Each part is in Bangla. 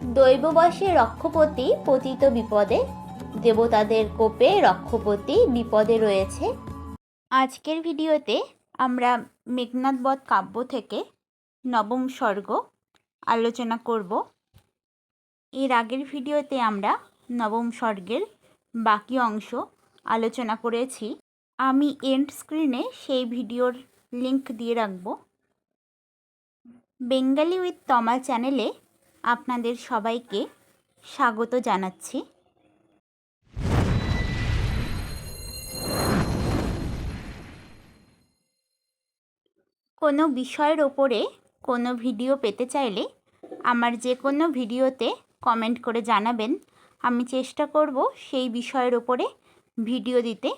দৈববশে রক্ষপতি পতিত বিপদে, দেবতাদের কোপে রক্ষপতি বিপদে রয়েছে। আজকের ভিডিওতে আমরা মেঘনাথ বধ কাব্য থেকে নবম স্বর্গ আলোচনা করব। এর আগের ভিডিওতে আমরা নবম স্বর্গের বাকি অংশ আলোচনা করেছি। আমি এন্ড স্ক্রিনে সেই ভিডিওর লিংক দিয়ে রাখব। বেঙ্গালি উইথ তমা চ্যানেলে আপনাদের সবাইকে স্বাগত জানাচ্ছি। কোনো বিষয়ের ওপরে কোনো ভিডিও পেতে চাইলে আমার যে কোনো ভিডিওতে কমেন্ট করে জানাবেন। আমি চেষ্টা করব সেই বিষয়ের ওপরে ভিডিও দিতে।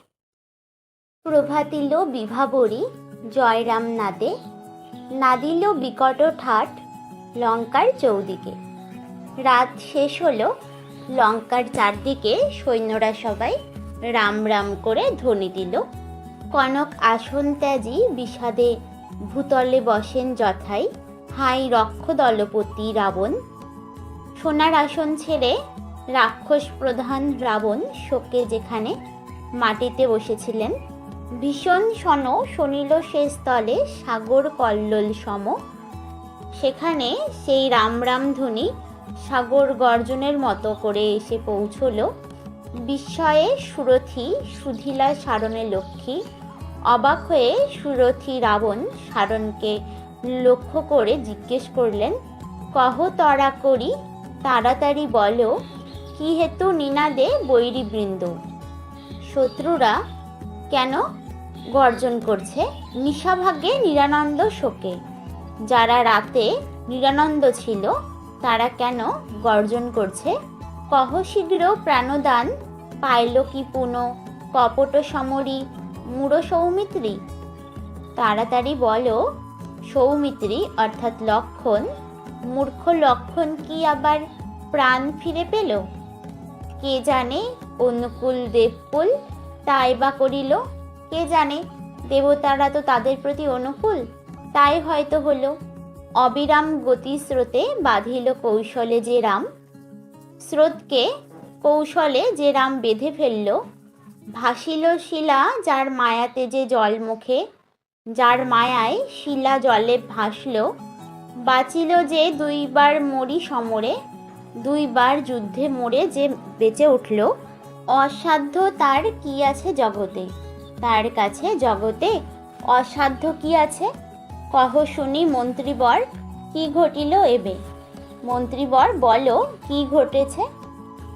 প্রভাতিল বিভাবরী জয়রাম নাদে, নাদিল বিকট ঠাট লঙ্কার চৌদিকে। রাত শেষ হলো, লঙ্কার চারদিকে সৈন্যরা সবাই রাম রাম করে ধ্বনি দিল। কনক আসন ত্যাজি বিষাদে ভূতলে বসেন যথাই, হাই রক্ষ দলপতি রাবণ। সোনার আসন ছেড়ে রাক্ষস প্রধান রাবণ শোকে যেখানে মাটিতে বসেছিলেন। ভীষণ সন শনিল সে স্থলে সাগর কল্লোল সম। সেখানে সেই রাম রাম ধ্বনি সাগর গর্জনের মতো করে এসে পৌঁছলো। বিস্ময়ে সুরথি সুধিলা সারণে লক্ষ্মী, অবাক হয়ে সুরথি রাবণ সারণকে লক্ষ্য করে জিজ্ঞেস করলেন, কহ তরা করি, তাড়াতাড়ি বলো, কি হেতু নিনাদে বৈরীবৃন্দ? শত্রুরা কেন গর্জন করছে? নিশাভাগে নিরানন্দ শোকে। যারা রাতে নিরানন্দ ছিল, তারা কেন গর্জন করছে? কহ শীঘ্র প্রাণদান, পাইল কি পুন, কপট সমরি, মূঢ় সৌমিত্রী? তাড়াতাড়ি বলো, সৌমিত্রী অর্থাৎ লক্ষণ, মূর্খ লক্ষণ কি আবার প্রাণ ফিরে পেল? কে জানে অনুকূল দেবকুল তাই বা করিল? কে জানে, দেবতারা তো তাদের প্রতি অনুকূল? তাই হয়তো হলো। অবিরাম গতিস্রোতে বাঁধিল কৌশলে যে রাম। স্রোতকে কৌশলে যে রাম বেঁধে ফেলল। ভাসিল শিলা যার মায়াতে যে জল মুখে। যার মায়ায় শিলা জলে ভাসল। বাঁচিল যে দুইবার মরি সমরে। দুইবার যুদ্ধে মরে যে বেঁচে উঠল। অসাধ্য তার কি আছে জগতে? তার কাছে জগতে অসাধ্য কি আছে? কহ শুনি মন্ত্রীবর, কি ঘটিল এবে? মন্ত্রীবর বলো, কি ঘটেছে?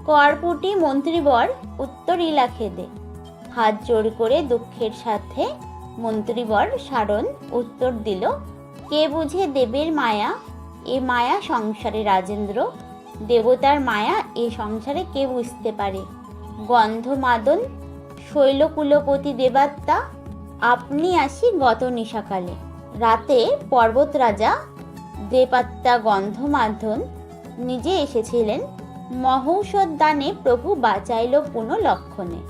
করপুটি মন্ত্রীবর উত্তরিলা খেদে হাত জোর করে দুঃখের সাথে মন্ত্রীবর সারণ উত্তর দিল, কে বুঝে দেবের মায়া? এ মায়া সংসারে রাজেন্দ্র, দেবতার মায়া এ সংসারে কে বুঝতে পারে? গন্ধমাদন, শৈলকুলপতি দেবাত্মা, আপনি আসি গত নিশাকালে। রাতে পর্বত রাজা দেবাত্মা গন্ধমাধন নিজে এসেছিলেন মহৌষধ দানে প্রভু বাঁচাইল পুনঃ লক্ষণে।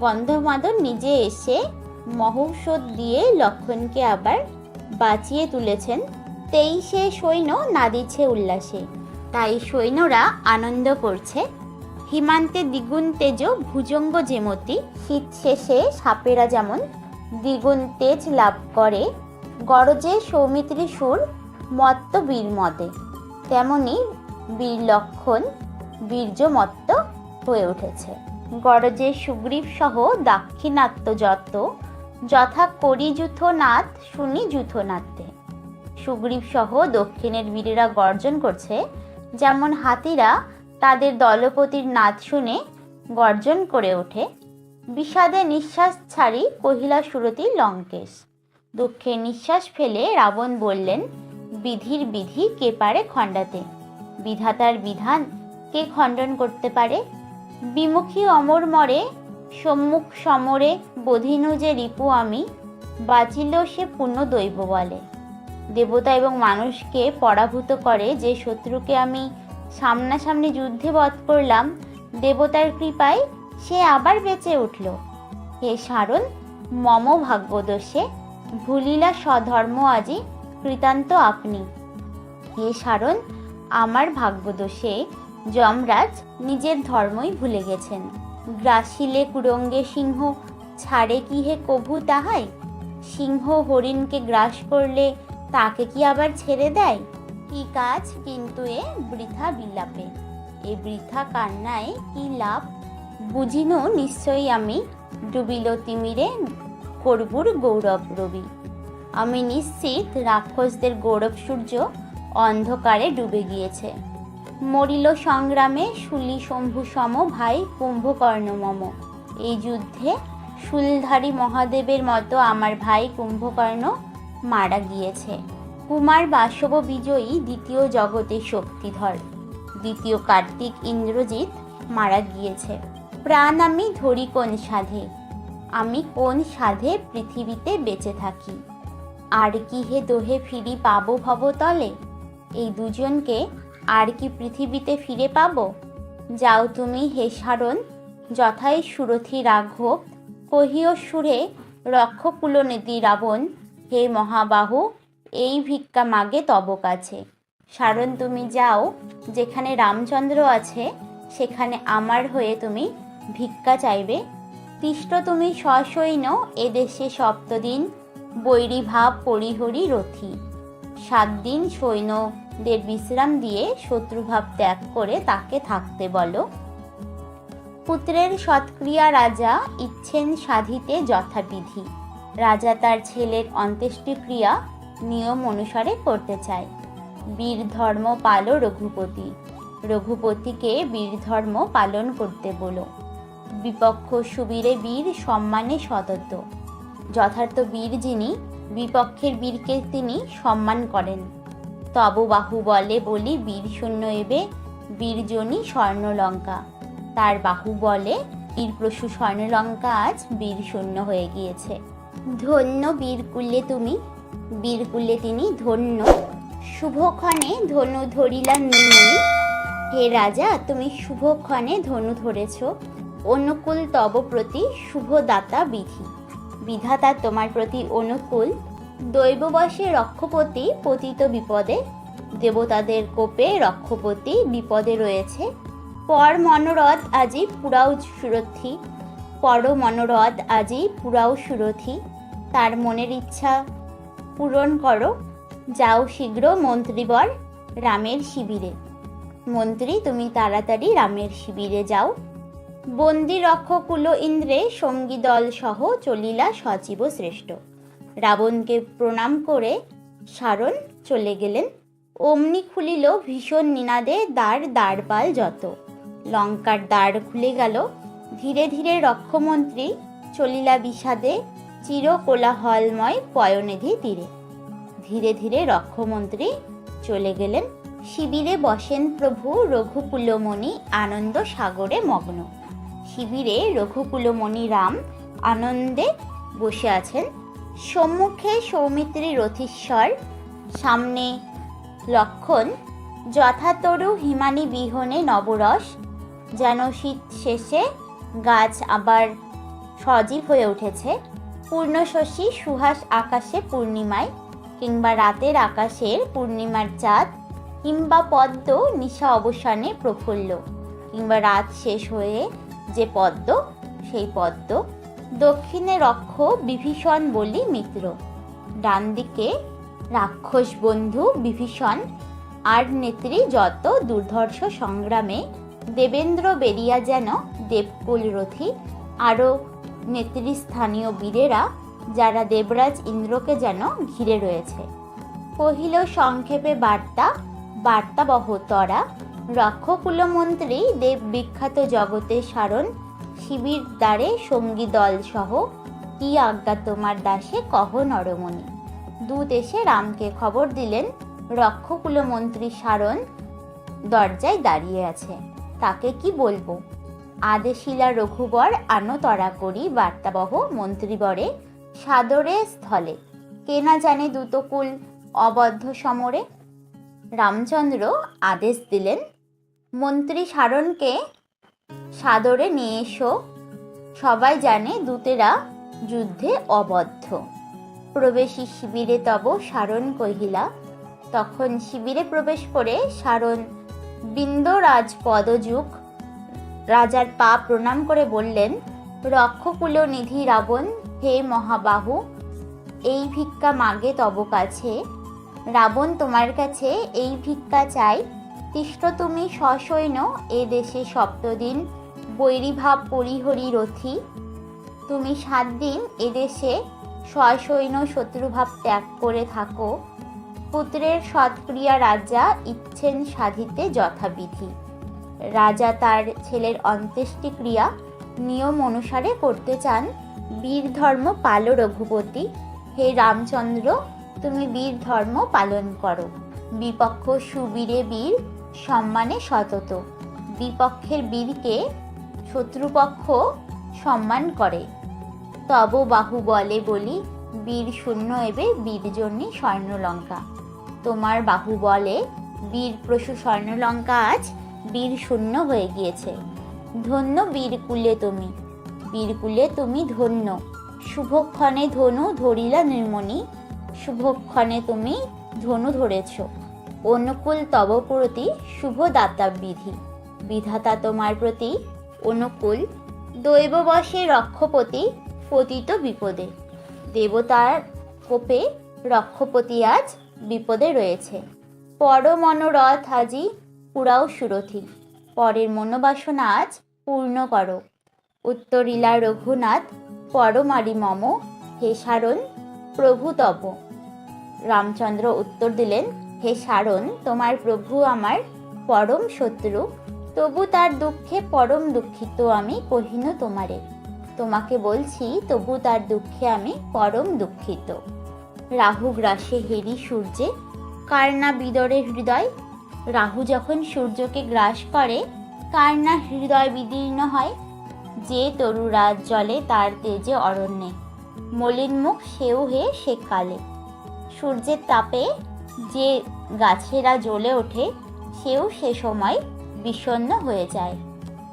গন্ধমাদন নিজে এসে মহৌষধ দিয়ে লক্ষণকে আবার বাঁচিয়ে তুলেছেন তেইশে সৈন্য নাদিছে উল্লাসে। তাই সৈন্যরা আনন্দ করছে। হিমান্তে দ্বিগুণ তেজ ভুজঙ্গ যেমতি, শীত শেষে সাপেরা যেমন দ্বিগুণ তেজ লাভ করে গরজে সৌমিত্রী সুর, মত্ত বীরমদে। তেমনি বীর লক্ষণ বীর্যমত্ত হয়ে উঠেছে। গরজে সুগ্রীব সহ দাক্ষিণাত্য যত, যথা করি যুথ যুথনাথ, শুনি যুথনাথে সুগ্রীব সহ দক্ষিণের বীরেরা গর্জন করছে, যেমন হাতিরা তাদের দলপতির নাচ শুনে গর্জন করে ওঠে। বিষাদে নিঃশ্বাস ছাড়ি কহিলা সুরতি লঙ্কেশ। দুঃখে নিঃশ্বাস ফেলে রাবণ বললেন, বিধির বিধি কে পারে খণ্ডাতে? বিধাতার বিধান কে খণ্ডন করতে পারে? বিমুখী অমর মরে, সম্মুখ সমরে বধিনু যে রিপু আমি বাঁচিল সে পূর্ণ দৈব বলে। দেবতা এবং মানুষকে পরাভূত করে যে শত্রুকে আমি সামনাসামনি যুদ্ধে বধ করলাম, দেবতার কৃপায় সে আবার বেঁচে উঠল। হে সারণ, মম ভাগ্যদোষে ভুলিলা স্বধর্ম আজি কৃতান্ত আপনি। হে সারণ, আমার ভাগ্যদোষে যমরাজ নিজের ধর্মই ভুলে গেছেন। গ্রাসিলে কুরঙ্গে সিংহ, ছাড়ে কি হে কভু তাহাই? সিংহ হরিণকে গ্রাস করলে তাকে কি আবার ছেড়ে দেয়? কি কাজ কিন্তু এ বৃথা বিলাপে। এ বৃথা কান্নায় কি লাভ? বুঝিনু নিশ্চয়ই আমি ডুবিল তিমিরে করবুর গৌরব রবি। আমি নিশ্চিত রাক্ষসদের গৌরব সূর্য অন্ধকারে ডুবে গিয়েছে। মরিল সংগ্রামে শুলি শম্ভু সম, ভাই কুম্ভকর্ণ মম। এই যুদ্ধে শুলধারী মহাদেবের মতো আমার ভাই কুম্ভকর্ণ মারা গিয়েছে। কুমার বাসব বিজয়ী দ্বিতীয় জগতে শক্তিধর। দ্বিতীয় কার্তিক ইন্দ্রজিৎ মারা গিয়েছে। প্রাণ আমি ধরি কোন সাধে। আমি কোন সাধে পৃথিবীতে বেঁচে থাকি? আর কি হে দোহে ফিরি পাবো ভবতলে? এই দুজনকে আর কি পৃথিবীতে ফিরে পাবো? যাও তুমি হে সারণ যথাই সুরথি রাঘব কহিও সুরে রক্ষকুলনীতি রাবণ, হে মহাবাহু, এই ভিক্ষা মাগে তব কাছে। সারণ, তুমি যাও, যেখানে রামচন্দ্র আছে, সেখানে আমার হয়ে তুমি ভিক্ষা চাইবে তিষ্ট তুমি সসৈন্য এদেশে সপ্তদিন বৈরী ভাব পরিহরি রথি। সাত দিন সৈন্যদের বিশ্রাম দিয়ে শত্রুভাব ত্যাগ করে তাকে থাকতে বলো। পুত্রের সৎক্রিয়া রাজা ইচ্ছেন সাধিতে যথাবিধি। রাজা তার ছেলের অন্ত্যেষ্টিক্রিয়া নিয়ম অনুসারে করতে চায়। বীর ধর্ম পালো রঘুপতি। রঘুপতিকে বীর ধর্ম পালন করতে বলো। বিপক্ষ সুবীরে বীর, সম্মানে সতত যথার্থ বীর যিনি, বিপক্ষের বীরকে তিনি সম্মান করেন। তব বাহু বলে বলি, বীর শূন্য এবে বীরজনী স্বর্ণলঙ্কা। তার বাহু বলে বীরপ্রসু স্বর্ণলঙ্কা আজ বীর শূন্য হয়ে গিয়েছে। ধন্য বীরকুলে তুমি, বীরকুলে তিনি ধন্য। শুভক্ষণে ধনু ধরিলা নীলমণি। হে রাজা, তুমি শুভক্ষণে ধনু ধরেছ। অনুকূল তব প্রতি শুভদাতা বিধি। বিধাতা তোমার প্রতি অনুকূল, দৈববশে রক্ষপতি পতিত বিপদে, দেবতাদের কোপে রক্ষপতি বিপদে রয়েছে। পর মনোরথ আজি পুরাও সুরথি, পর মনোরথ আজি পুরাও সুরথি। তার মনের ইচ্ছা পূরণ করো, যাও শীঘ্র মন্ত্রীবর রামের শিবিরে। মন্ত্রী, তুমি তাড়াতাড়ি রামের শিবিরে যাও। বন্দি রক্ষকুল ইন্দ্রে সঙ্গী দল সহ চলিলা সচিব শ্রেষ্ঠ। রাবণকে প্রণাম করে সারণ চলে গেলেন। অমনি খুলিল ভীষণ নিনাদে দ্বার দ্বারপাল যত। লঙ্কার দ্বার খুলে গেল। ধীরে ধীরে রক্ষমন্ত্রী চলিলা বিষাদে চির কোলাহলময় পয়নিধি তীরে। ধীরে ধীরে রক্ষমন্ত্রী চলে গেলেন। শিবিরে বসেন প্রভু রঘুকুলমণি আনন্দ সাগরে মগ্ন। শিবিরে রঘুকুলমণি রাম আনন্দে বসে আছেন। সম্মুখে সৌমিত্রী রথীশ্বর, সামনে লক্ষণ, যথাতরু হিমানি বিহনে নবরস, যেন শীত শেষে গাছ আবার সজীব হয়ে উঠেছে। পূর্ণশশী সুহাস আকাশে পূর্ণিমায় কিংবা রাতের আকাশের পূর্ণিমার চাঁদ কিংবা পদ্ম নিশা অবসানে প্রফুল্ল, কিংবা রাত শেষ হয়ে যে পদ্ম, সেই পদ্ম দক্ষিণে রক্ষ বিভীষণ বলি মিত্র। ডান দিকে রাক্ষস বন্ধু বিভীষণ, আর নেত্রী যত দুর্ধর্ষ সংগ্রামে, দেবেন্দ্র বেরিয়া যেন দেবকুল রথী, আরও নেতৃস্থানীয় বীরেরা যারা দেবরাজ ইন্দ্রকে যেন ঘিরে রয়েছে। কহিল সংক্ষেপে বার্তা, বার্তাবহ তরা রক্ষকুলমন্ত্রী দেব বিখ্যাত জগতে সারণ, শিবির দ্বারে সঙ্গী দল সহ কি আজ্ঞা তোমার দাসে, কহ নরমণি। দূত এসে রামকে খবর দিলেন, রক্ষকুলমন্ত্রী সারণ দরজায় দাঁড়িয়ে আছে। তাকে কি বলব? আদেশিলা রঘুবর আনতরা করি বার্তাবহ মন্ত্রীবরে, সাদরে স্থলে। কে না জানে দুতকুল অবদ্ধ সমরে। রামচন্দ্র আদেশ দিলেন মন্ত্রী সারণকে সাদরে নিয়ে এসো। সবাই জানে দূতেরা যুদ্ধে অবদ্ধ। প্রবেশী শিবিরে তব সারণ কহিলা, তখন শিবিরে প্রবেশ করে সারণ বিন্দরাজ পদযুগ রাজার পা প্রণাম করে বললেন, রক্ষকুল নিধি রাবণ, হে মহাবাহু, এই ভিক্ষা মাগে তব কাছে। রাবণ তোমার কাছে এই ভিক্ষা চাই তিষ্ঠ তুমি সসৈন্য এ দেশে সপ্তদিন, বৈরীভাব পরিহরি রথি। তুমি সাত দিন এদেশে সসৈন্য শত্রুভাব ত্যাগ করে থাকো। পুত্রের সৎক্রিয়া রাজা ইচ্ছেন সাধিতে যথাবিধি। রাজা তার ছেলের অন্ত্যেষ্টিক্রিয়া নিয়ম অনুসারে করতে চান। বীর ধর্ম পাল রঘুপতি। হে রামচন্দ্র, তুমি বীর ধর্ম পালন করো। বিপক্ষ সুবীরে বীর সম্মানে সতত। বিপক্ষের বীরকে শত্রুপক্ষ সম্মান করে। তব বাহু বলে বলি, বীর শূন্য এবে বীর জন্যে স্বর্ণলঙ্কা। তোমার বাহু বলে, বীর প্রসু স্বর্ণলঙ্কা আজ বীর শূন্য হয়ে গিয়েছে। ধন্য বীরকুলে তুমি। বীরকুলে তুমি ধন্য। শুভক্ষণে ধনু ধরিলা নির্মণি। শুভক্ষণে তুমি ধনু ধরেছ। অনুকূল তব প্রতি শুভদাতা বিধি। বিধাতা তোমার প্রতি অনুকূল, দৈববশে রক্ষপতি পতিত বিপদে। দেবতার কোপে রক্ষপতি আজ বিপদে রয়েছে। পর মনোরথ আজি পুরাও সুরথি। পরের মনোবাসনা আজ পূর্ণ করো। উত্তরিলা রঘুনাথ, পরমারি মম হে সারণ প্রভু রামচন্দ্র উত্তর দিলেন হে সারণ, তোমার প্রভু আমার পরম শত্রু, তবু তার দুঃখে পরম দুঃখিত আমি কহিন তোমারে। তোমাকে বলছি, তবু তার দুঃখে আমি পরম দুঃখিত। রাহু গ্রাসে হেরি সূর্যে, কার না বিদরে হৃদয়? রাহু যখন সূর্যকে গ্রাস করে, কার না হৃদয় বিদীর্ণ হয়? যে তরু তরুরাজ জলে তার তেজে অরণ্যে। মলিন মুখ সেও হে সে কালে। সূর্যের তাপে যে গাছেরা জ্বলে ওঠে, সেও সে সময় বিষণ্ণ হয়ে যায়।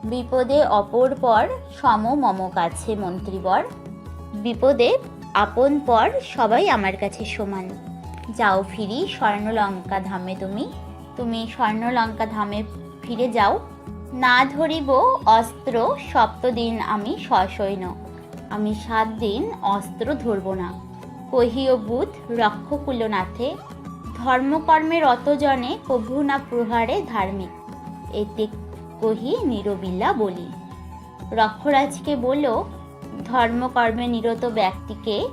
বিপদে অপর পর সম মম কাছে, মন্ত্রীবর। বিপদে আপন পর সবাই আমার কাছে সমান। যাও ফিরি স্বর্ণলঙ্কা ধামে তুমি। তুমি স্বর্ণলঙ্কা ধামে ফিরে যাও। না ধরিব অস্ত্র সপ্তদিন আমি সসৈন্য আমি সাত দিন অস্ত্র ধরব না। কহিও বুধ, রক্ষকুলনাথে ধর্মকর্মের রতজনে প্রভু না প্রহারে ধার্মিক। এতে কহি নিরবিল্লা বলি। রক্ষরাজকে বলল ধর্মকর্মে নিরত ব্যক্তিকে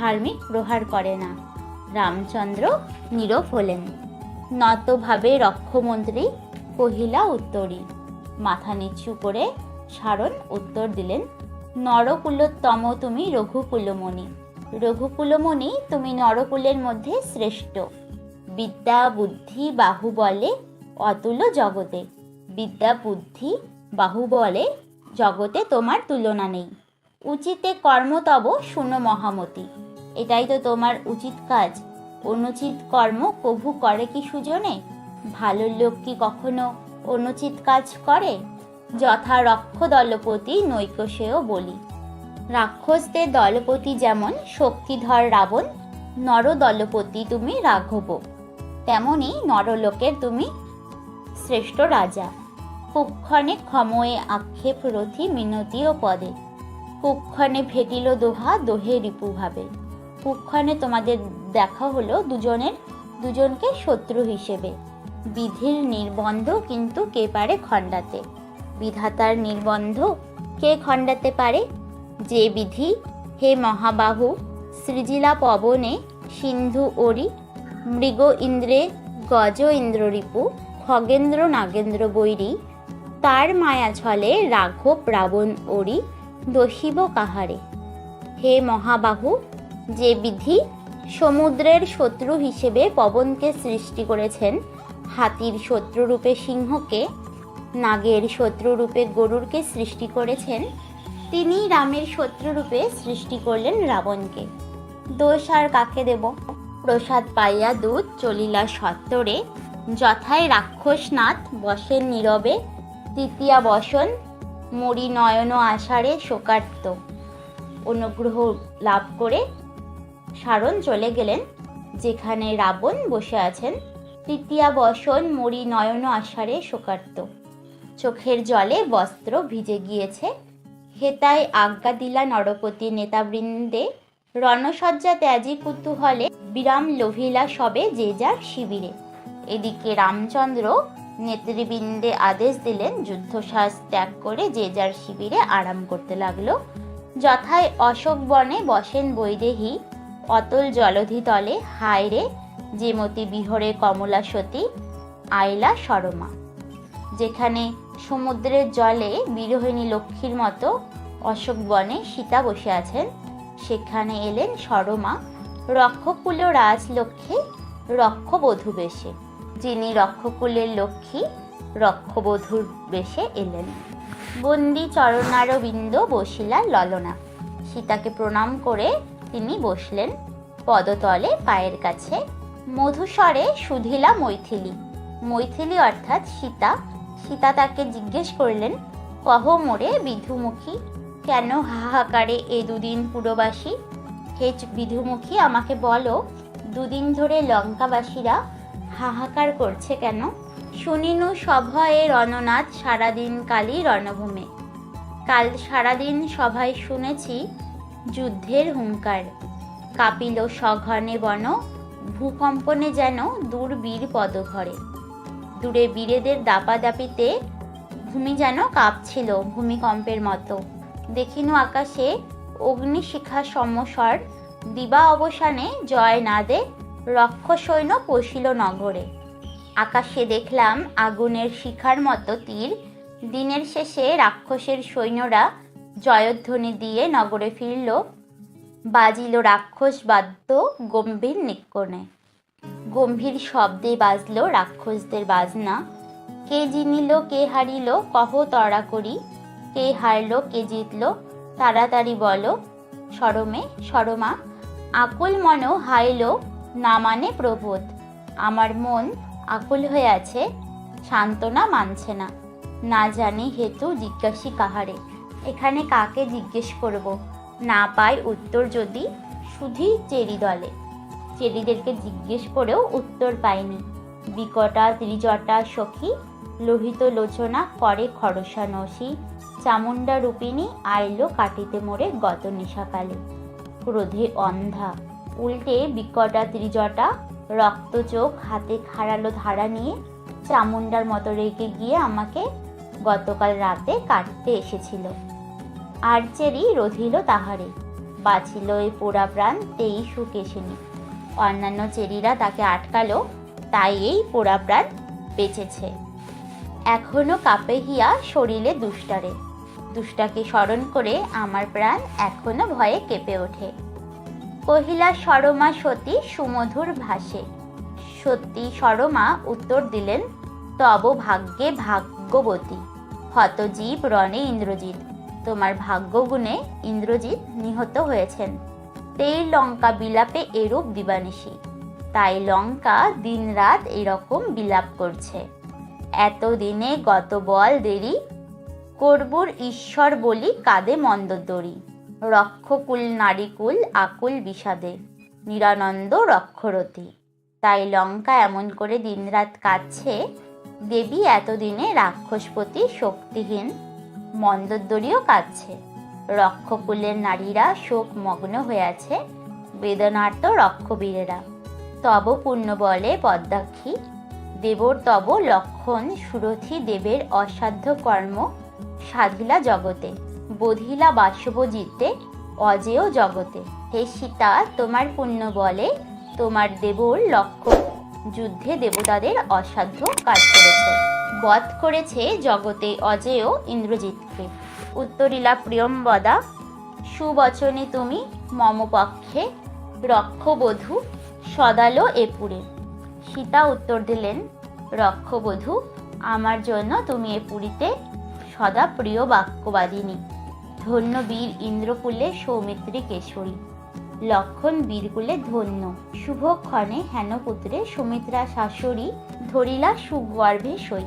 ধার্মিক প্রহার করে না। রামচন্দ্র নীরব হলেন। নতভাবে রক্ষমন্ত্রী কহিলা উত্তরী। মাথা নিচু করে সারণ উত্তর দিলেন, নরকুলোত্তম তুমি রঘুকুলমণি। রঘুকুলমণি তুমি নরকুলের মধ্যে শ্রেষ্ঠ। বিদ্যা বুদ্ধি বাহুবলে অতুল জগতে। বিদ্যা বুদ্ধি বাহুবলে জগতে তোমার তুলনা নেই। উচিতে কর্ম তব শুনো মহামতি। এটাই তো তোমার উচিত কাজ। অনুচিত কর্ম কভু করে কি সুজনে? ভালো লোক কি কখনো অনুচিত কাজ করে? যথা রক্ষ দলপতি নৈক সেও বলি। রাক্ষসদের দলপতি যেমন শক্তিধর রাবণ, নর দলপতি তুমি রাঘব। তেমনি নরলোকের তুমি শ্রেষ্ঠ রাজা। কুক্ষণে ক্ষময়ে আক্ষেপ রথি মিনতি ও পদে। কুক্ষণে ভেটিল দোহা দোহে রিপুভাবে কুক্ষণে তোমাদের দেখা হলো দুজনের, দুজনকে শত্রু হিসেবে। বিধির নির্বন্ধ কিন্তু কে পারে খণ্ডাতে? বিধাতার নির্বন্ধ কে খণ্ডাতে পারে? যে বিধি, হে মহাবাহু, সৃজিলা পবনে সিন্ধু ওরি মৃগ ইন্দ্রে, গজ ইন্দ্ররিপু খগেন্দ্র নাগেন্দ্র বৈরী, তার মায়া ছলে রাঘব রাবণ ওরি দোষিব কাহারে। হে মহাবাহু, যে বিধি সমুদ্রের শত্রু হিসেবে পবনকে সৃষ্টি করেছেন, হাতির শত্রুরূপে সিংহকে, নাগের শত্রুরূপে গরুরকে সৃষ্টি করেছেন তিনি রামের শত্রুরূপে সৃষ্টি করলেন রাবণকে। দোষ আর কাকে দেব? প্রসাদ পাইয়া দূত চলিলা সত্তরে, যথায় রাক্ষসনাথ বসেন নীরবে তৃতীয়া বসন মরি নয়ন আষাঢ়ে শোকার্ত। অনুগ্রহ লাভ করে সারণ চলে গেলেন, যেখানে রাবণ বসে আছেন। তৃতীয়া বসন মরি নয়ন আষাঢ়ে শোকার্ত। চোখের জলে বস্ত্র ভিজে গিয়েছে। হেতায় আজ্ঞা দিলা নরপতি নেতাবৃন্দে রণসজ্জা ত্যাজি কুতূহলে বিরাম লোভিলা সবে যে যার শিবিরে। এদিকে রামচন্দ্র নেতৃবৃন্দে আদেশ দিলেন যুদ্ধশ্বাস ত্যাগ করে যে যার শিবিরে আরাম করতে লাগল। যথায় অশোক বনে বসেন বৈদেহী, অতল জলধি তলে হায় রে যেমতি বিহরে কমলা সতী, আইলা সরমা। যেখানে সমুদ্রের জলে বিরোহিণী লক্ষ্মীর মতো অশোক বনে সীতা বসে আছেন। সেখানে এলেন সরমা রক্ষকুল রাজলক্ষ্মী, রক্ষবধূ বেশে। যিনি রক্ষকুলের লক্ষ্মী, রক্ষবধূর বেশে এলেন। বন্দি চরণারবিন্দ বসিলা ললনা। সীতাকে প্রণাম করে তিনি বসলেন পদতলে পায়ের কাছে। মধুস্বরে সুধিলা মৈথিলি। মৈথিলী অর্থাৎ সীতা। সীতা তাকে জিজ্ঞেস করলেন, কহ মোরে বিধুমুখী কেন হাহাকারে এ দুদিন পুরবাসী? হে বিধুমুখী, আমাকে বলো, দুদিন ধরে লঙ্কাবাসীরা হাহাকার করছে কেন? শুনিনু সভয়ে রণনাথ সারাদিন কালই রণভূমে। কাল সারাদিন সভায় শুনেছি যুদ্ধের হুঙ্কার। কাপিল সঘনে বন, ভূকম্পনে যেন দূর বীর পদঘরে। দূরে বীরেদের দাপাদাপিতে ভূমি যেন কাঁপছিল ভূমিকম্পের মতো। দেখিনু আকাশে অগ্নিশিখা সমস্বর দিবা অবসানে জয় না দে রক্ষ সৈন্য পশিল নগরে। আকাশে দেখলাম আগুনের শিখার মতো তীর। দিনের শেষে রাক্ষসের সৈন্যরা জয়ধ্বনি দিয়ে নগরে ফিরল। বাজিল রাক্ষস বাদ্য গম্ভীর নিক্কণে গম্ভীর শব্দে বাজলো রাক্ষসদের বাজনা। কে জিনিল, কে হারিল, কহ তড়া করি কে হারলো, কে জিতলো, তাড়াতাড়ি বলো। সরমে, সরমা, আকুল মন হাইল না মানে প্রবোধ। আমার মন আকুল হয়ে আছে, সান্ত্বনা মানছে না। না জানি হেতু জিজ্ঞাসী কাহারে। এখানে কাকে জিজ্ঞেস করব? না পাই উত্তর যদি শুধুই চেরি দলে। চেরিদেরকে জিজ্ঞেস করেও উত্তর পাইনি। বিকটা, ত্রিজটা সখী, লোহিত লোচনা করে খরসা নসী চামুন্ডা রূপিণী আইলো কাটিতে মোড়ে গত নিশাকালে। ক্রোধে অন্ধা, উল্টে বিকটা ত্রিজটা, রক্ত চোখ, হাতে খাড়ালো ধারা নিয়ে চামুন্ডার মতো রেগে গিয়ে আমাকে গতকাল রাতে কাটতে এসেছিল। আর চেরি রধিল তাহারে, বাঁচিল এই পোড়া প্রাণ তেই এসেনি। অন্যান্য চেরিরা তাকে আটকালো, তাই এই পোড়া প্রাণ বেঁচেছে। এখনও কাঁপে হিয়া শরীরে দুষ্টারে। দুষ্টাকে স্মরণ করে আমার প্রাণ এখনও ভয়ে কেঁপে ওঠে। কহিলা সরমা সতী সুমধুর ভাসে। সত্যি সরমা উত্তর দিলেন, তব ভাগ্যে ভাগ্যবতী, হতজীব রণে ইন্দ্রজিৎ। তোমার ভাগ্যগুণে ইন্দ্রজিৎ নিহত হয়েছেন। তেই লঙ্কা বিলাপে এরূপ দিবানিশি। তাই লঙ্কা দিনরাত এরকম বিলাপ করছে। এতদিনে গত বল দেরি করবুর ঈশ্বর বলি কাঁদে মন্দদরি। রক্ষকুল নারীকুল আকুল বিষাদে। নিরানন্দ রক্ষরতি তাই লঙ্কা এমন করে দিনরাত কাটছে দেবী এতদিনে রাক্ষসপতি শক্তিহীন, মন্দোদরীও কাঁদছে। রক্ষকুলের নারীরা শোক মগ্ন হয়ে আছে বেদনার্ত রক্ষবীরেরা। তব পূর্ণ বলে পদ্মাক্ষী, দেবর তব লক্ষণ সুরথি দেবের অসাধ্য কর্ম সাধিলা জগতে, বধিলা বাসব জিতে, অজেয় জগতে। হে সীতা, তোমার পুণ্য বলে, তোমার দেবর লক্ষ্য। যুদ্ধে দেবতাদের অসাধ্য কাজ করেছে। বধ করেছে জগতে অজেয় ইন্দ্রজিৎকে। উত্তরিলা প্রিয়ম্বদা, সুবচনে তুমি মম পক্ষে রক্ষবধূ, সদালো এপুরে। সীতা উত্তর দিলেন, রক্ষবধূ, আমার জন্য তুমি এ পুরীতে সদা প্রিয় বাক্যবাদিনী। ধন্য বীর ইন্দ্রকুলে সৌমিত্রী কেশরী। লক্ষণ বীরকুলে ধন্য। শুভক্ষণে হেনপুত্রে সুমিত্রা শাশুড়ি ধরিলা সুগর্ভে সই।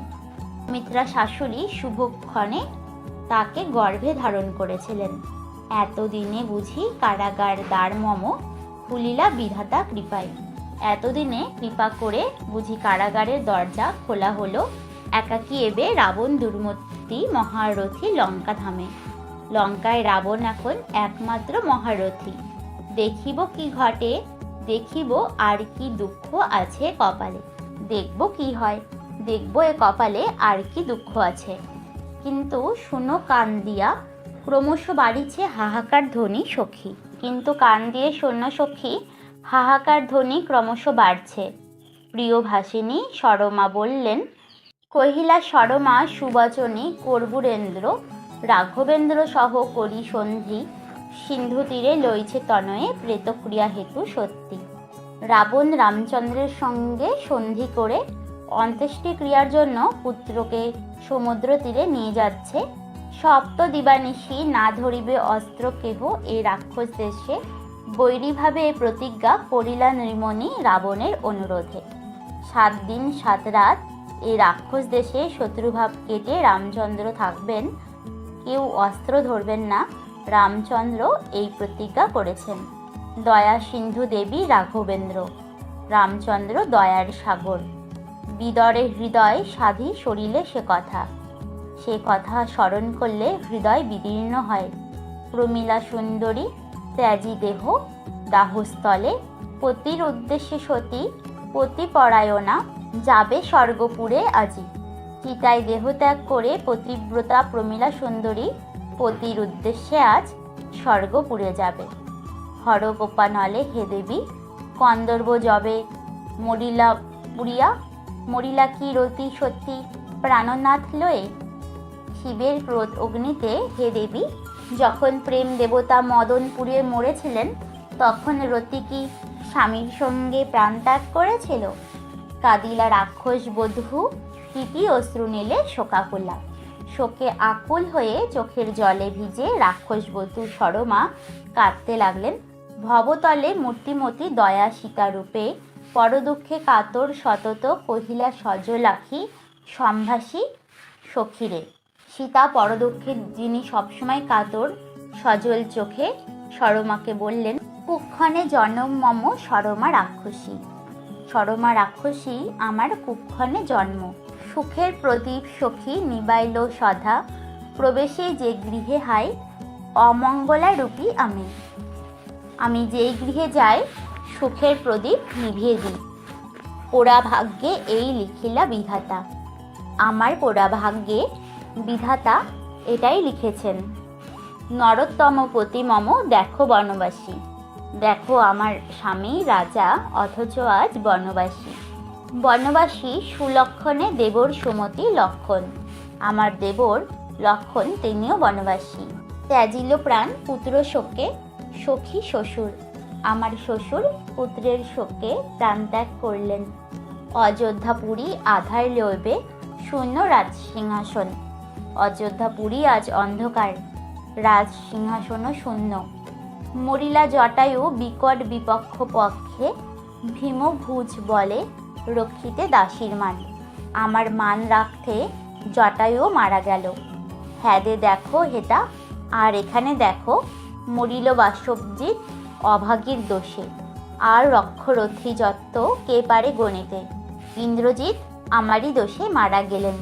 সুমিত্রা শাশুড়ি শুভক্ষণে তাকে গর্ভে ধারণ করেছিলেন। এতদিনে বুঝি কারাগার দ্বার মম খুলিলা বিধাতা কৃপায়। এতদিনে কৃপা করে বুঝি কারাগারের দরজা খোলা হলো। একাকী এবে রাবণ দুর্মতি মহারথী লঙ্কা ধামে লঙ্কায় রাবণ এখন একমাত্র মহারথী। দেখিব কি ঘটে, দেখিব আর কি দুঃখ আছে কপালে। দেখব কি হয়, দেখব এ কপালে আর কি দুঃখ আছে। কিন্তু শুনো কান দিয়া, ক্রমশ বাড়িছে হাহাকার ধ্বনি সখী। কিন্তু কান দিয়ে শূন্য সখী, হাহাকার ধ্বনি ক্রমশ বাড়ছে। প্রিয় ভাসিনী সরমা বললেন কহিলা সরমা সুবচনী, কর্বুরেন্দ্র, রাঘবেন্দ্র সহ করি সন্ধি সিন্ধু তীরে লইছে তনয়ে প্রেতক্রিয়া হেতু সত্যি। রাবণ রামচন্দ্রের সঙ্গে সন্ধি করে অন্ত্যেষ্টি ক্রিয়ার জন্য পুত্রকে সমুদ্র তীরে নিয়ে যাচ্ছে। সপ্ত দিবানিশি না ধরিবে অস্ত্র কেহ এই রাক্ষস দেশে। বৈরীভাবে এ প্রতিজ্ঞা করিলা নৃমণি রাবণের অনুরোধে। সাত দিন, সাত রাত এই রাক্ষস দেশে শত্রুভাব কেটে রামচন্দ্র থাকবেন, কেউ অস্ত্র ধরবেন না। রামচন্দ্র এই প্রতিজ্ঞা করেছেন। দয়া সিন্ধু দেবী রাঘবেন্দ্র। রামচন্দ্র দয়ার সাগর। বিদরে হৃদয় সাধি সরিলে সে কথা। সে কথা স্মরণ করলে হৃদয় বিদীর্ণ হয়। প্রমীলা সুন্দরী, ত্যাজি দেহ, দাহস্থলে, পতির উদ্দেশ্যে সতী পতি পরায়ণা যাবে স্বর্গপুরে আজি। চিতায় দেহত্যাগ করে পতিব্রতা প্রমীলা সুন্দরী পতির উদ্দেশ্যে আজ স্বর্গপুরে যাবে। হরগোপানলে হে দেবী কন্দর্ব জবে মরিলা পুরিয়া, মরিলা কি রতি সত্যি প্রাণনাথ লয়ে? শিবের ক্রোধ অগ্নিতে হে দেবী, যখন প্রেম দেবতা মদন পুড়িয়ে মরেছিলেন, তখন রতি কি স্বামীর সঙ্গে প্রাণ ত্যাগ করেছিল? কাদিলা রাক্ষস বধূ, তিতি অশ্রু নিলে শোকাকুলা শোকে আকুল হয়ে চোখের জলে ভিজে রাক্ষস বধূ সরমা কাঁদতে লাগলেন। ভবতলে মূর্তিমতি দয়া সীতারূপে পরদুঃখে কাতর সতত কহিলা সজলাখি সম্ভাসী সখীরে। সীতা পরদুঃখে যিনি সবসময় কাতর, সজল চোখে সরমাকে বললেন, কুক্ষণে জনম মম সরমা রাক্ষসী। সরমা রাক্ষসী আমার কুক্ষণে জন্ম। সুখের প্রদীপ সখী নিবাইল সধা, প্রবেশে যে গৃহে হাই, অমঙ্গলা রূপী আমি। আমি যেই গৃহে যাই, সুখের প্রদীপ নিভিয়ে দিই। পোড়া ভাগ্যে এই লিখিলা বিধাতা। আমার পোড়া ভাগ্যে বিধাতা এটাই লিখেছেন। নরোত্তম পতি মম দেখো বনবাসী। দেখো, আমার স্বামী রাজা, অথচ আজ বনবাসী। বনবাসী সুলক্ষণে দেবর সুমতি লক্ষণ। আমার দেবর লক্ষণ তিনিও বনবাসী। ত্যাজিল প্রাণ পুত্র শোকে, সখী শ্বশুর। আমার শ্বশুর পুত্রের শোকে প্রাণ ত্যাগ করলেন। অযোধ্যাপুরী আধার লইবে শূন্য রাজ সিংহাসন। অযোধ্যাপুরী আজ অন্ধকার, রাজ সিংহাসনও শূন্য। মরিলা জটায়ু বিকট বিপক্ষ পক্ষে ভীম ভুজ বলে রক্ষিতে দাসীর মান। আমার মান রাখতে জটায়ু মারা গেল। হ্যাদে দেখো হেতা, আর এখানে দেখো মরিল বাসবজিৎ অভাগীর দোষে। আর রক্ষরথী যত্ত কে পারে গণিতে? ইন্দ্রজিৎ আমারই দোষে মারা গেলেন।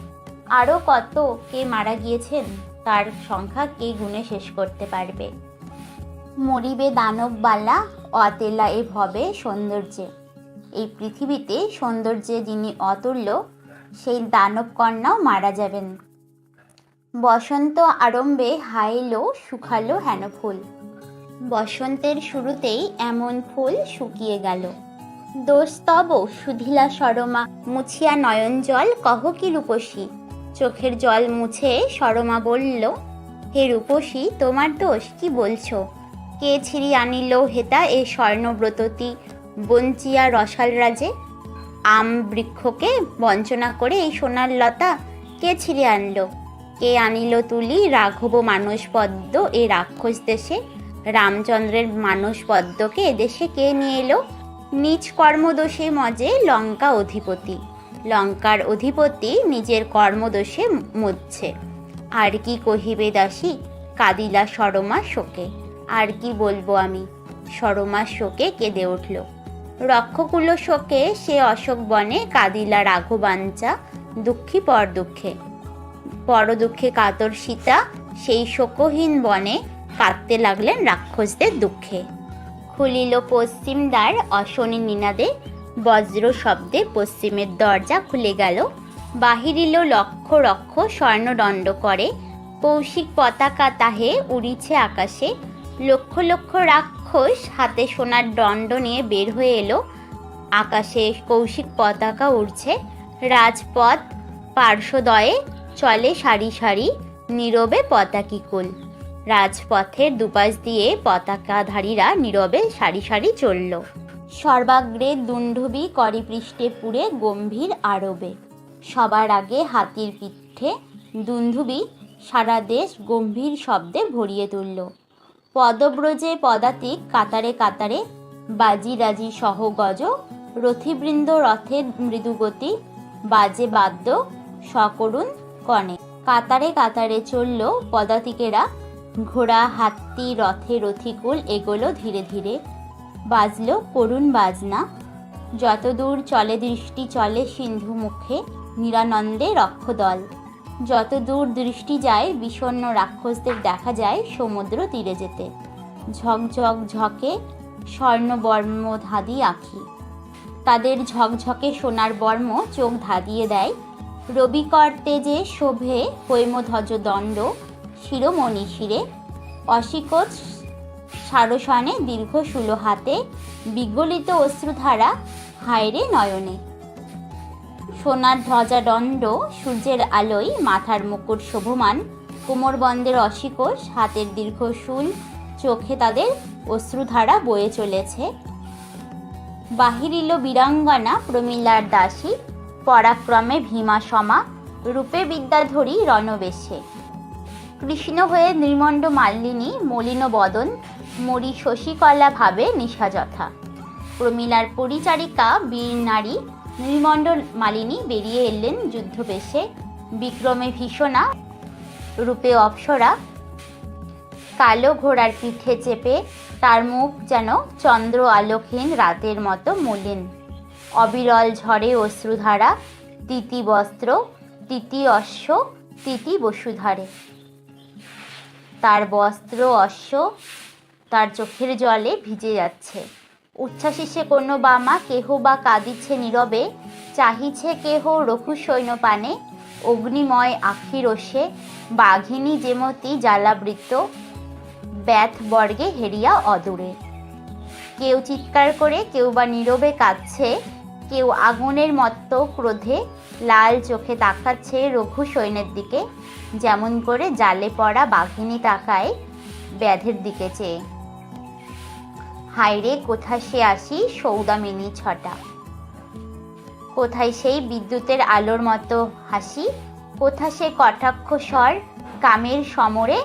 আরও কত কে মারা গিয়েছেন, তার সংখ্যা কে গুণে শেষ করতে পারবে? মরিবে দানববালা অতেলা এ ভবে সৌন্দর্যে। এই পৃথিবীতে সৌন্দর্যে যিনি অতুল্য, সেই দানব কন্যাও মারা যাবেন। বসন্ত আরম্ভে হাইলো শুকালো হেন ফুল। বসন্তের শুরুতেই এমন ফুল শুকিয়ে গেল। দোষ তব সুধিলা সরমা, মুছিয়া নয়ন জল কহ কি রূপসী? চোখের জল মুছে সরমা বলল, হে রূপসী, তোমার দোষ কি বলছো? কে ছিড়ি আনিল হেতা এ স্বর্ণব্রততি বঞ্চিয়া রসাল রাজে? আম বৃক্ষকে বঞ্চনা করে এই সোনার লতা কে ছিঁড়ে আনলো? কে আনিল তুলি রাঘব মানসপদ্ম এ রাক্ষস দেশে? রামচন্দ্রের মানসপদ্মকে এদেশে কে নিয়ে এলো? নিজ কর্মদোষে মজে লঙ্কা অধিপতি। লঙ্কার অধিপতি নিজের কর্মদোষে মজছে আর কি কহিবে দাসী? কাদিলা সরমা শোকে। আর কি বলব আমি? সরমা শোকে কেঁদে উঠল। রক্ষকুল শোকে সে অশোক বনে কাদিলা রাঘবাঞ্চা, দুঃখী পর দুঃখে পর দুঃখে কাতর সীতা সেই শোকহীন বনে কাঁদতে লাগলেন রাক্ষসদের দুঃখে। খুলিল পশ্চিম দ্বার অশনি নিনাদে, বজ্র শব্দে পশ্চিমের দরজা খুলে গেল। বাহিরিল লক্ষ রক্ষ স্বর্ণদণ্ড করে, কৌশিক পতাকা তাহে উড়িছে আকাশে লক্ষ লক্ষ রাক্ষস হাতে সোনার দণ্ড নিয়ে বের হয়ে এলো। আকাশে কৌশিক পতাকা উড়ছে। রাজপথ পার্শ্বদয়ে চলে সারি সারি, নীরবে পতাকিকুল রাজপথের দুপাশ দিয়ে পতাকাধারীরা নীরবে সারি সারি চলল। সর্বাগ্রে দুণ্ডুবি করিপৃষ্ঠে পুড়ে গম্ভীর আরবে। সবার আগে হাতির পিঠে দুন্ধুবি সারা দেশ গম্ভীর শব্দে ভরিয়ে তুলল। পদব্রজে পদাতিক কাতারে কাতারে বাজি রাজি সহ গজ, রথিবৃন্দ রথের মৃদুগতি, বাজে বাদ্য, সকরুণ কনে কাতারে কাতারে চলল পদাতিকেরা, ঘোড়া হাত্তি রথে রথিকুল এগোলো ধীরে ধীরে। বাজলো করুণ বাজনা, যতদূর চলে দৃষ্টি চলে সিন্ধু মুখে, নিরানন্দে রক্ষদল যত দূর দৃষ্টি যায়, বিষণ্ণ রাক্ষসদের দেখা যায় সমুদ্র তীরে যেতে। ঝকঝক ঝকে স্বর্ণবর্ম ধাদি আঁখি। তাদের ঝকঝকে সোনার বর্ম চোখ ধাঁধিয়ে দেয়। রবিকর তেজে শোভে হৈমধ্বজ দণ্ড, শিরোমণি শিরে। অশিকোচ সারসানে দীর্ঘ শুলো হাতে, বিগলিত অশ্রুধারা হায়রে নয়নে। সোনার ধ্বজা দণ্ড, সূর্যের আলোয় মাথার মুকুট শোভমান কোমরবন্দের অশিকোষ, হাতের দীর্ঘ শুল, চোখে তাদের অশ্রুধারা বয়ে চলেছে। বাহিরিল বীরাঙ্গনা প্রমিলার দাসী, পরাক্রমে ভীমা সমা, রূপে বিদ্যাধরী রণবেশে। কৃষ্ণ হয়ে নির্মণ্ড মাল্লিনী মলিন বদন, মরি শশীকলা ভাবে নিশাযথা। প্রমিলার পরিচারিকা বীর নারী নির্মণ্ড মালিনী বেরিয়ে এলেন যুদ্ধবেশে। বিক্রমে ভীষণা, রূপে অপ্সরা। কালো ঘোড়ার পিঠে চেপে তার মুখ যেন চন্দ্র আলোকহীন রাতের মতো মলিন। অবিরল ঝড়ে অশ্রুধারা, তিতি বস্ত্র, তিতি অশ্ব, তিতি বসুধারে। তার বস্ত্র অশ্ব তার চোখের জলে ভিজে যাচ্ছে। উচ্ছ্বাসিসে কোনো বামা কেহ বা কাঁদিছে নীরবে, চাহিছে কেহ রঘু সৈন্য পানে অগ্নিময় আখি রসে বাঘিনী যেমতি জ্বালাবৃত্ত, ব্যাথ বর্গে হেরিয়া অদূরে। কেউ চিৎকার করে, কেউ বা নীরবে কাঁদছে, কেউ আগুনের মত্ত ক্রোধে লাল চোখে তাকাচ্ছে রঘু সৈন্যের দিকে, যেমন করে জালে পড়া বাঘিনী তাকায় ব্যাধের দিকে চেয়ে। হায়রে কোথা সে আসি? সৌদামিনী ছটা। কোথায় সেই বিদ্যুতের আলোর মতো হাসি? কোথা সে কটাক্ষ স্বর? কামের সমরে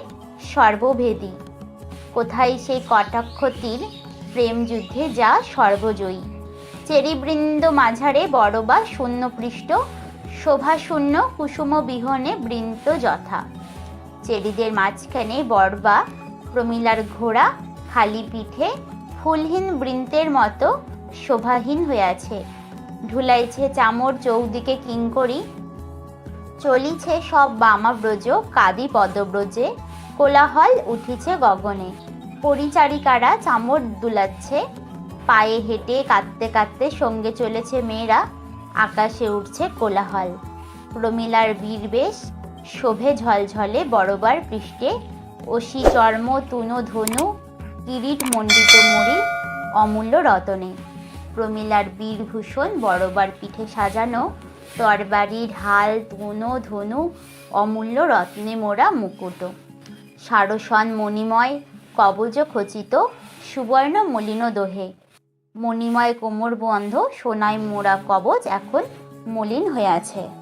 সর্বভেদী। কোথায় সেই কটাক্ষ তীর প্রেম যুদ্ধে যা সর্বজয়ী। চেরিবৃন্দ মাঝারে বড়বা শূন্য পৃষ্ঠ শোভাশূন্য কুসুম বিহনে বৃন্ত যথা। চেরিদের মাঝখানে বড়বা প্রমিলার ঘোড়া, খালি পিঠে ফুলহীন বৃন্তের মতো শোভাহীন হয়ে আছে। ঢুলাইছে চামর চৌদিকে কিঙ্করি। চলিছে সব বামা ব্রজ কাদি পদব্রজে। কোলাহল উঠিছে গগনে। পরিচারিকারা চামর দুলাচ্ছে। পায়ে হেঁটে কাঁদতে কাঁদতে সঙ্গে চলেছে মেয়েরা। আকাশে উঠছে কোলাহল। প্রমিলার বীরবেশ শোভে ঝলঝলে বড়বার পৃষ্ঠে। অসি চর্ম, তুনো ধনু কিরিট মণ্ডিত মুড়ি অমূল্য রতনে। প্রমিলার বীরভূষণ বড়বার পিঠে সাজানো তরবারি ঢাল তুনো ধনু, অমূল্য রত্নে মোড়া মুকুট। সারসন মণিময় কবজ খচিত, সুবর্ণ মলিন দোহে। মণিময় কোমর বন্ধ, সোনায় মোড়া কবচ এখন মলিন হয়ে আছে।